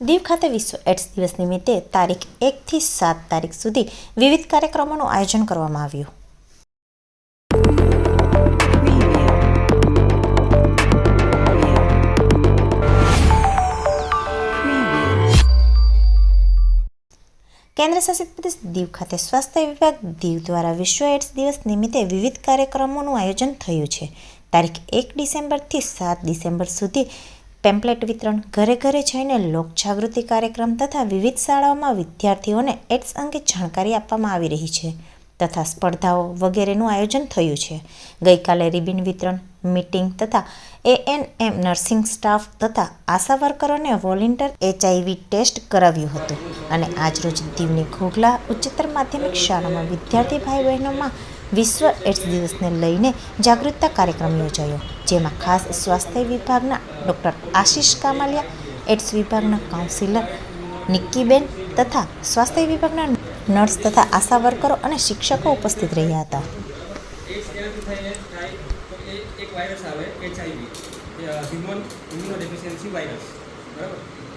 દીવ ખાતે વિશ્વ એડ્સ દિવસ નિમિત્તે તારીખ એકથી સાત તારીખ સુધી વિવિધ કાર્યક્રમોનું આયોજન કરવામાં આવ્યું. કેન્દ્ર શાસિત પ્રદેશ દીવ ખાતે સ્વાસ્થ્ય વિભાગ દીવ દ્વારા વિશ્વ એડ્સ દિવસ નિમિત્તે વિવિધ કાર્યક્રમોનું આયોજન થયું છે. તારીખ એક ડિસેમ્બરથી સાત ડિસેમ્બર સુધી પેમ્પલેટ વિતરણ, ઘરે ઘરે જઈને લોક જાગૃતિ કાર્યક્રમ તથા વિવિધ શાળાઓમાં વિદ્યાર્થીઓને એડ્સ અંગે જાણકારી આપવામાં આવી રહી છે તથા સ્પર્ધાઓ વગેરેનું આયોજન થયું છે. ગઈકાલે રિબિન વિતરણ, મીટિંગ તથા એએનએમ નર્સિંગ સ્ટાફ તથા આશા વર્કરોને વોલેન્ટિયર એચઆઈવી ટેસ્ટ કરાવ્યું હતું અને આજરોજ દીવની ઘોઘલા ઉચ્ચતર માધ્યમિક શાળામાં વિદ્યાર્થી ભાઈ બહેનોમાં વિશ્વ એડ્સ દિવસને લઈને જાગૃતતા કાર્યક્રમ યોજાયો, જેમાં ખાસ સ્વાસ્થ્ય વિભાગના ડૉક્ટર આશીષ કામાલિયા એડ્સ વિભાગના કાઉન્સિલર નિક્કીબેન તથા સ્વાસ્થ્ય વિભાગના નર્સ તથા આશા વર્કરો અને શિક્ષકો ઉપસ્થિત રહ્યા હતા.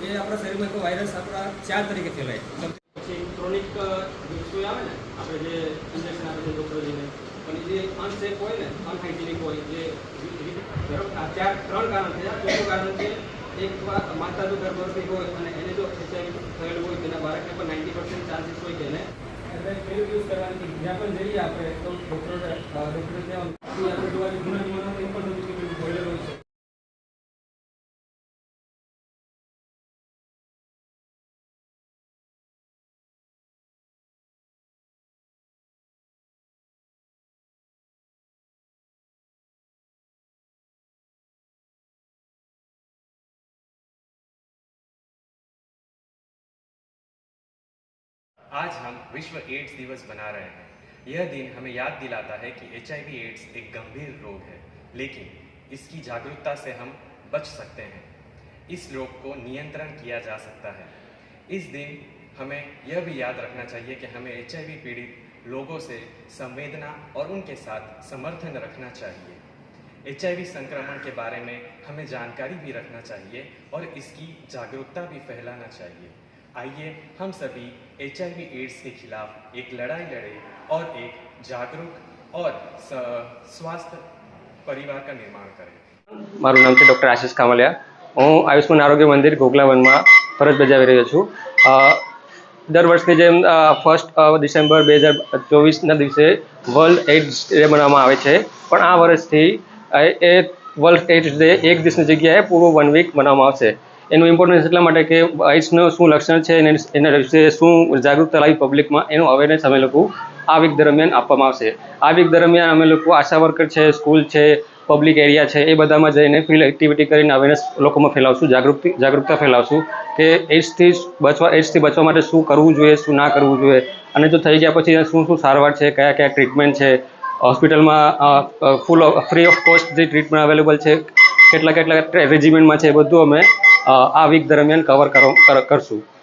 એ આપણા શરીરમાં વાયરસ આપણા ચાર તરીકે ફેલાય ક્રોનિક ઇસ્યુ આવે ને, આપણે જે ઇન્જેક્શન આપે છે ડૉક્ટરજીને, પણ જે અનસેફ હોય ને અનહાઇજેનિક હોય, જે ચાર, ત્રણ કારણ છે. ચોથું કારણ છે, એક માતા જો ગર્ભવતી હોય અને એને જો એચઆઈવી થયેલું હોય, તેના બાળકને પણ નાઇન્ટી પર્સન્ટ ચાન્સીસ હોય કે એને. એટલે પેલું યુઝ કરવાની જ્યાં પણ જઈએ આપણે, તો ડૉક્ટર ડૉક્ટર ત્યાં આપણે आज हम विश्व एड्स दिवस मना रहे हैं। यह दिन हमें याद दिलाता है कि एचआईवी एड्स एक गंभीर रोग है, लेकिन इसकी जागरूकता से हम बच सकते हैं। इस रोग को नियंत्रण किया जा सकता है। इस दिन हमें यह भी याद रखना चाहिए कि हमें एचआईवी पीड़ित लोगों से संवेदना और उनके साथ समर्थन रखना चाहिए। एचआईवी संक्रमण के बारे में हमें जानकारी भी रखना चाहिए और इसकी जागरूकता भी फैलाना चाहिए। आइए हम सभी एच एड्स के खिलाफ एक लड़ाई लड़े और एक जागरूक और स- स्वास्थ्य परिवार का निर्माण करें મારું નામ છે ડૉક્ટર આશીષ કામલિયા હું આયુષ્માન આરોગ્ય મંદિર ઘોઘલા વનમાં ફરજ બજાવી રહ્યો છું અ, દર વર્ષની જેમ ફર્સ્ટ ડિસેમ્બર બે હજાર ચોવીસના દિવસે વર્લ્ડ એઇડ્સ ડે મનાવવામાં આવે છે પણ આ વર્ષથી અ, એ વર્લ્ડ એઇડ્સ ડે એક દિવસની જગ્યાએ પૂરું વન વીક મનાવવામાં આવશે એનું ઇમ્પોર્ટન્સ એટલા માટે કે એઇડ્સનું શું લક્ષણ છે અને એના વિશે શું જાગૃતતા લાવી પબ્લિકમાં એનું અવેરનેસ અમે લોકો આ વીક દરમિયાન આપવામાં આવશે. આ વીક દરમિયાન અમે લોકો આશા વર્કર છે સ્કૂલ છે પબ્લિક એરિયા છે, એ બધામાં જઈને ફિલ્ડ એક્ટિવિટી કરીને અવેરનેસ લોકોમાં ફેલાવશું, જાગૃતિ, જાગૃતતા ફેલાવશું કે એડ્સથી બચવા એડ્સથી બચવા માટે શું કરવું જોઈએ, શું ના કરવું જોઈએ અને જો થઈ ગયા પછી શું શું સારવાર છે, કયા કયા ટ્રીટમેન્ટ છે હોસ્પિટલમાં ફૂલ ફ્રી ઓફ કોસ્ટ જે ટ્રીટમેન્ટ અવેલેબલ છે, કેટલા કેટલા રેજિમેન્ટમાં છે એ બધું અમે આ વીક દરમિયાન કવર કરો કર- કરશું.